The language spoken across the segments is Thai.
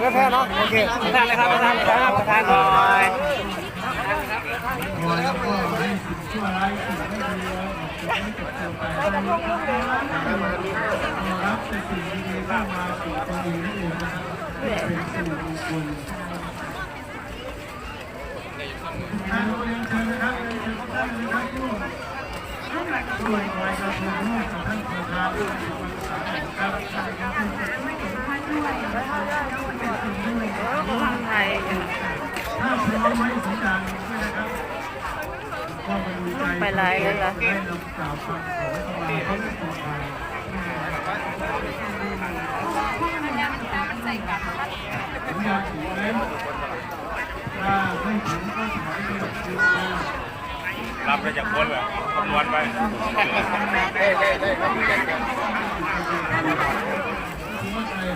ไม่แพ้เนาะโอเคประธานเลยครับประธานเลยครับประธานหน่อยคอยแล้วก็ให้สิ่งชั่วร้ายสิ่งไม่ดีสิ่งที่เกิดไปให้รับแต่สิ่งดีๆเข้ามาสู่ตัวเองนั่นเองนะครับเป็นสิ่งมงคลทางโรงเรียนเชิญนะครับเรียนเชิญทุกท่านนะครับผู้ด้วยลอยกระทงร่วมกับท่านประธานครับ ถ้าพร้อมไว้สัญญาณด้วยนะครับก็มาดูใจไปไลฟ์แล้วเหรอให้นำกล่าวคำขอเข้ามาพระพุทธองค์สัญญาถึงแล้วถ้าไม่ถึงก็ถอยไปคืนมารับไปจากคนเหรอคำนวณไป ไ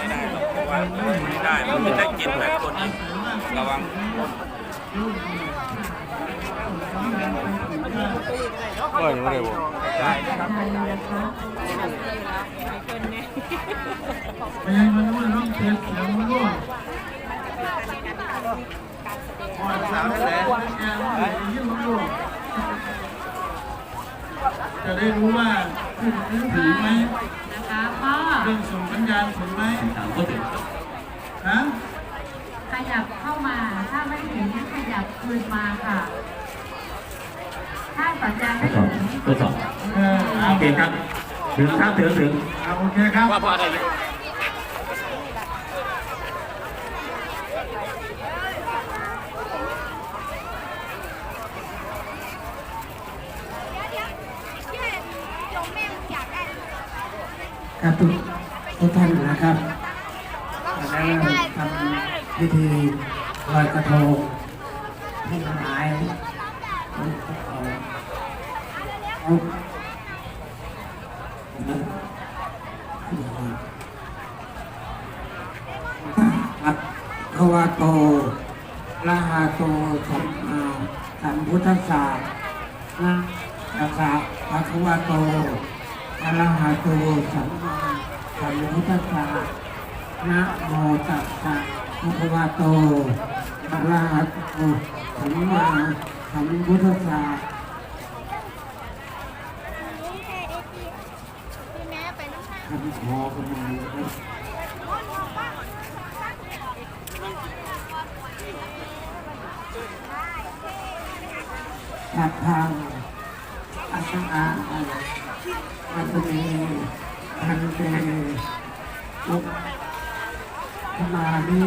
ม่ได้มันไม่ได้กินแบบคนนี้ระวังก็ยังไม่ได้บอกพยายามว่าน้องเทียนเสียงร่วงก่อนสาวทะเลยิ่งร่วง จะได้รู้ว่าขึ้นหรือถึงไหมนะคะพ่อเรื่องส่งสัญญาณถึงไหมถามก็ถึงฮะขยับเข้ามาถ้าไม่ถึงขยับคืนมาค่ะ ถ้าสัญญาณไม่ถึงทดสอบเออโอเคครับ ถึงครับถึงถึงโอเคครับว่าพอได้ ครับทุกทุกท่านนะครับแล้ทำพิธีลอยกระทงให้ละลายเอาเอาครับขวาโตละหาโตสัมมาสัมพุทธัสสะนะตัสสะภะควะโต อระหะโตสัมมาสัมพุทธัสสะนะโมตัสสะภะคะวะโตอะระหะโตสัมมาสัมพุทธัสสะคำขอประมาณนะครับสัพพังอัสสะ อาอัสเมพันเตอุปมานิ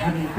พันเต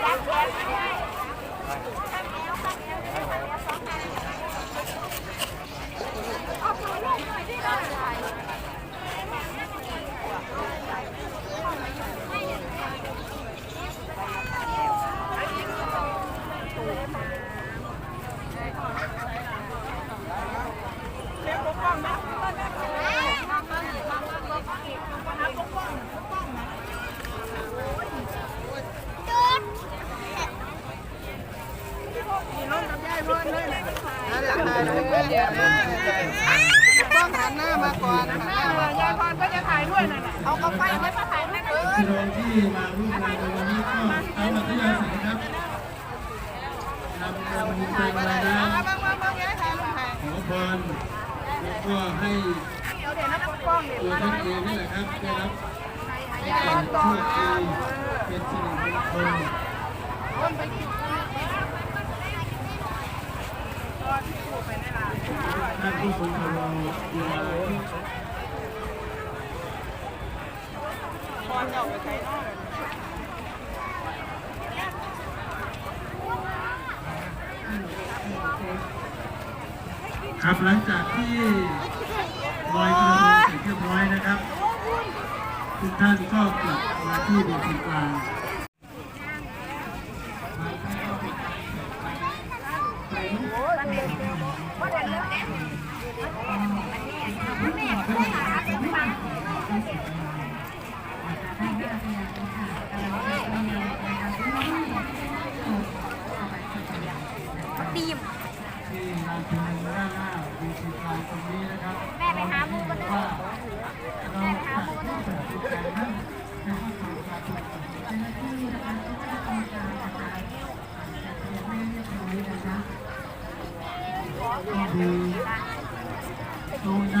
ต้องหันหน้ามาก่อนหันหน้ามายายพรก็จะถ่ายด้วยนั่นน่ะเอากาแฟไว้มาถ่ายนั่เลยพี่น้องที่มาร่วมงานในวันนี้ก็ตามอัธยาศัยครับนำกำลังใจมานะมายายถ่ายลงถ่ายขอพรแล้วก็ให้ตัวท่านเองนี่แหละครับได้รับความโชคดีเป็นสิริมงคล ท่านผู้ทรงพลังเวลาที่พรจะออกไปใช้นอกครับหลังจากที่ลอยกระทงเสร็จเรียบร้อยนะครับ ทุกท่านก็กลับมาที่เวทีกลาง ตีม ที่ลานพนันด้านหน้าเวทีกลางตรงนี้นะครับ แม่ไปหาหมูกันเถ ว่า อะ เราจะต้องตัดสินใจนั้นในข้อความประชาชน ก็คื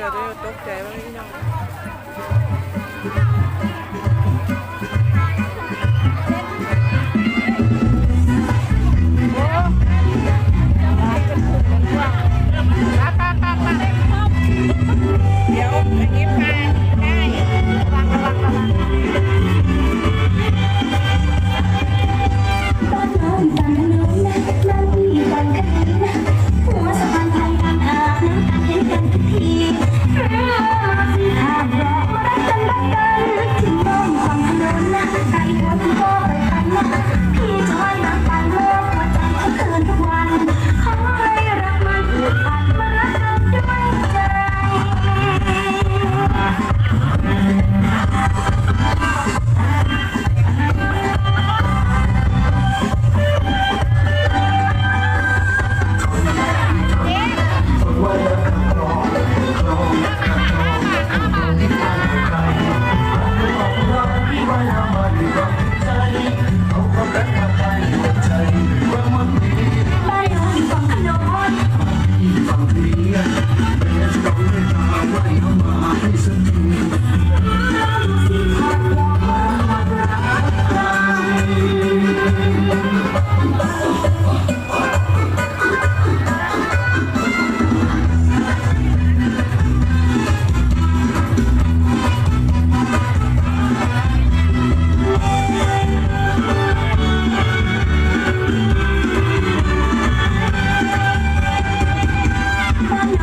จอได้ตกใจว่าพี่น้องเดี๋ยวอันนี้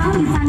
I'll.